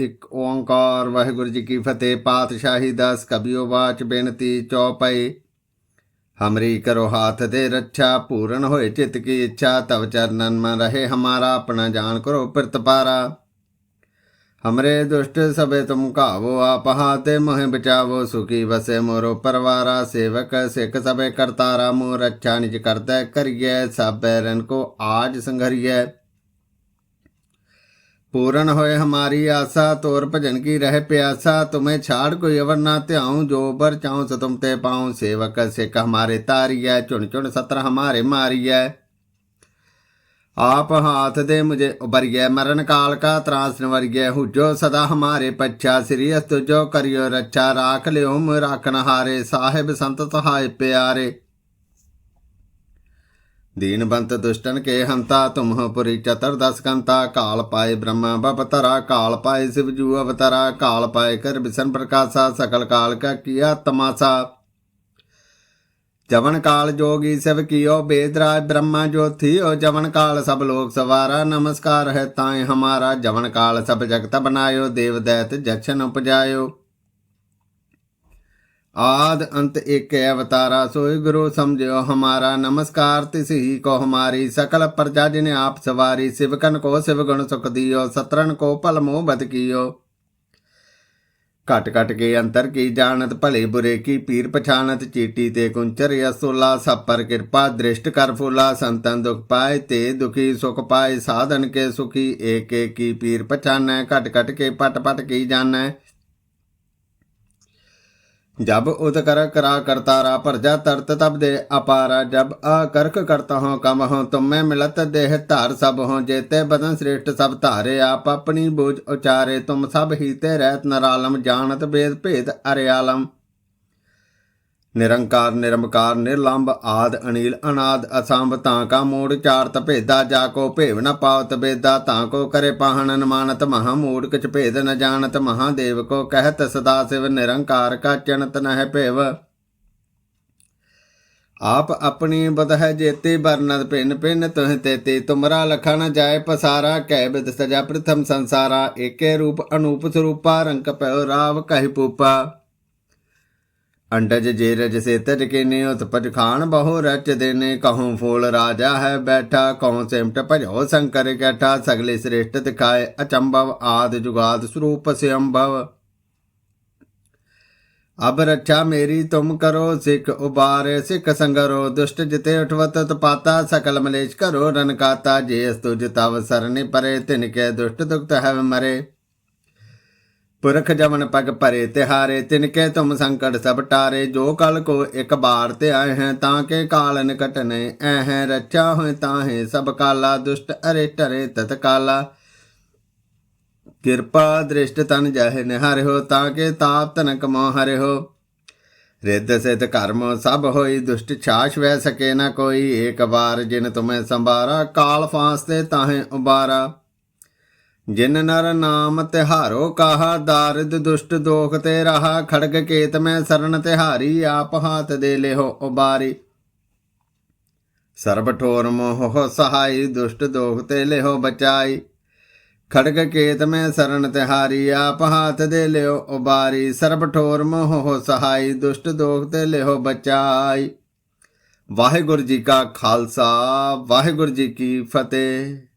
ਇੱਕ ਓੰਕਾਰ, ਵਾਹਿਗੁਰੂ ਜੀ ਕੀ ਫਤਿਹ, ਪਾਤਸ਼ਾਹੀ ਦਸ ਕਬਿਓ ਬਾਚ ਬੇਨਤੀ ਚੌਪਈ। ਹਮਰੀ ਕਰੋ ਹਾਥ ਦੇ ਰੱਛਾ, ਪੂਰਨ ਹੋਏ ਚਿਤ ਕੀ ਇੱਛਾ, ਤਵ ਚਰਨਨ ਮਨ ਰਹੇ ਹਮਾਰਾ, ਆਪਣਾ ਜਾਣ ਕਰੋ ਪ੍ਰਤਪਾਰਾ ਹਮਰੇ ਦੁਸ਼ਟ ਸਭੇ ਤੁਮ ਕਾਵੋ ਆਪ ਹਾਤੇ ਮੋਹਿ ਬਚਾਵੋ, ਸੁਖੀ ਵਸੇ ਮੋਰੋ ਪਰਵਾਰਾ, ਸੇਵਕ ਸਿੱਖ ਸਭੇ ਕਰਤਾਰਾ ਮੋ ਰੱਛਾ ਨਿਜ ਕਰਤਾ ਕਰੀਏ ਸਭੈ ਰਨ ਕੋ ਆਜ ਸੰਘਰੀਏ पूर्ण होए हमारी आशा तोर भजन की रह प्यासा तुम्हें छाड़ कोई अवर ना त्याऊं जो बर चाऊं सो तुम ते पाऊं सेवक सिख हमारे तारिय चुन चुन सत्र हमारे मारिय आप हाथ दे मुझे उबरिय मरण काल का त्रास निवरिय हुजो सदा हमारे पच्छा श्री तुझो करियो रक्षा राख लियो मुझ राखन हारे साहिब संत सहाय प्यारे दीनबंत दुष्टन के हंता तुम पुरी चतुर्दश कंता काल पाए ब्रह्मा बपतरा काल पाए शिवजू अवतरा काल पाए कर विसन प्रकाशा सकल काल का किया तमाशा। जवन काल जोगी शिव कियो बेदराज ब्रह्मा ज्योति, ओ जवन काल सब लोग सवारा, नमस्कार है ताय हमारा। जवन काल सब जगत बनायो देव दैत जक्षन उपजायो। आद अंत एक अवतारा सोई गुरु समझो हमारा नमस्कार तिस ही को हमारी सकल प्रजा जिने आप सवारी शिवकन को शिव गुण सुख दियो सत्रन को पल मोह बद कियो कट कट के अंतर की जानत भले बुरे की पीर पछानत चीटी ते कुंचर यसोला सब पर कृपा दृष्ट कर फूला संतन दुख पाए ते दुखी सुख पाए साधन के सुखी एक एक की पीर पछान कट कट के पट पट की जान जब उदकर करा करतारा प्रजा तरत तब दे अपारा जब अकर्क करता हूँ कम हूँ तुम में मिलत देह धार सब हो जेते बदन श्रेष्ठ सब धारे आप अपनी बूझ उचारे तुम सब हीते रहत नरालम जानत भेद भेद ਨਿਰੰਕਾਰ, ਨਿਰਮਕਾਰ ਨਿਰਲੰਭ ਆਦ ਅਨੀਲ ਅਨਾਦ, ਅਸੰਭ, ਤਾਂ ਕਾ ਮੂੜ ਚਾਰਤ ਭੇਦਾ, ਜਾ ਕੋ ਭੇਵ ਨ ਪਾਵਤ ਬੇਦਾ, ਤਾਂ ਕੋ ਕਰੇ ਪਾਹਣ ਅਨਮਾਨਤ ਮਹਾ ਮੂੜ ਕਿਛ ਭੇਦ ਨ ਜਾਣਤ ਮਹਾਦੇਵ ਕੋ ਕਹਿਤ, ਸਦਾ ਸਿਵ ਨਿਰੰਕਾਰ ਕਾ ਚਣਤ ਨਹਿ ਭੇਵ। ਆਪ ਆਪਣੀ ਬਦਹ ਜੇਤੇ ਬਰਨਦ ਪਿੰਨ ਪਿੰਨ ਤੁਹ ਤੇਤੇ ਤੁਮਰਾ ਲਖਾ ਨ ਪਸਾਰਾ, ਕਹਿ ਬਿਦ ਸਜਾ ਪ੍ਰਥਮ ਸੰਸਾਰਾ, ਏਕੇ ਰੂਪ ਅਨੂਪ ਸਰੂਪਾ, ਰੰਗ ਪੈ ਰਾਵ ਕਹਿ ਪੂਪਾ। अंडज जे रज से तज के ने उत्पज खान बहु रच देने कहूँ फूल राजा है बैठा कहूँ सिमट भजो शंकर कैठा सगले श्रेष्ठ दिखाए अचंभव आद जुगाद स्वरूप से अम्भव अब रक्षा मेरी तुम करो सिख उबारे सिख संगरो दुष्ट जिते उठवत पाता सकल मलेश करो रन काता जे स्तुज तव सरनि परे तिनके दुष्ट दुखत है मरे ਪੁਰਖ ਜਮਨ ਪਗ ਭਰੇ ਤਿਹਾਰੇ ਤਿਨ ਕੇ ਤੁਮ ਸੰਕਟ ਸਭ ਟਾਰੇ, ਜੋ ਕਲ ਕੋ ਇੱਕ ਬਾਰ ਤੇ ਆਏ ਹੈ, ਤਾਂ ਕੇ ਕਾਲ ਨਿਕਟ ਨੇ ਐ ਰੱਖਿਆ ਹੋਏ ਤਾਂ ਹੈ, ਸਭ ਕਾਲਾ, ਦੁਸ਼ਟ ਅਰੇ ਟਰੇ ਤਤ ਕਾਲਾ ਕਿਰਪਾ ਦ੍ਰਿਸ਼ਟ ਤਨ ਜਾਹੇ ਨਿਹਾਰੇ ਹੋ ਤਾਂ ਕੇ ਤਾਪ ਤਨ ਕਮੋ ਹਰੇ ਹੋ ਰਿੱਧ ਸਿਤ ਕਰਮ ਸਭ ਹੋਈ, ਦੁਸ਼ਟ ਛਾਛ ਵੈ ਸਕੇ ਨਾ ਕੋਈ ਇੱਕ ਵਾਰ ਜਿਨ ਤੁਮੇ ਸੰਭਾਰਾ, ਕਾਲ ਫਾਂਸ ਤੇ ਤਾਹੇ ਉਬਾਰਾ। ਜਿਨ ਨਰ ਨਾਮ ਤਿਹਾਰੋ, ਕਾਹਾ ਦਾਰਦ ਦੁਸ਼ਟ ਦੋਖ ਤੇ ਰਹਾ, ਖੜਗ ਕੇਤ ਮੈਂ ਸਰਨ ਤਿਹਾਰੀ, ਆਪ ਹਾਥ ਦੇ ਲਿਹੋ ਉਬਾਰੀ। ਸਰਬ ਠੋਰ ਮੋਹ ਸਹਾਈ, ਦੁਸ਼ਟ ਦੋਖ ਤੇ ਲਿਹੋ ਬਚਾਈ। ਖੜਗ ਕੇਤ ਮੈਂ ਸਰਨ ਤਿਹਾਰੀ, ਆਪ ਹਾਥ ਦੇ ਲਿਓ ਉਬਾਰੀ। ਸਰਬ ਠੋਰ ਮੋਹ ਸਹਾਈ, ਦੁਸ਼ਟ ਦੋਖ ਤੇ ਲਿਹੋ ਬਚਾਈ। ਵਾਹਿਗੁਰੂ ਜੀ ਕਾ ਖਾਲਸਾ, ਵਾਹਿਗੁਰੂ ਜੀ ਕੀ ਫਤਿਹ।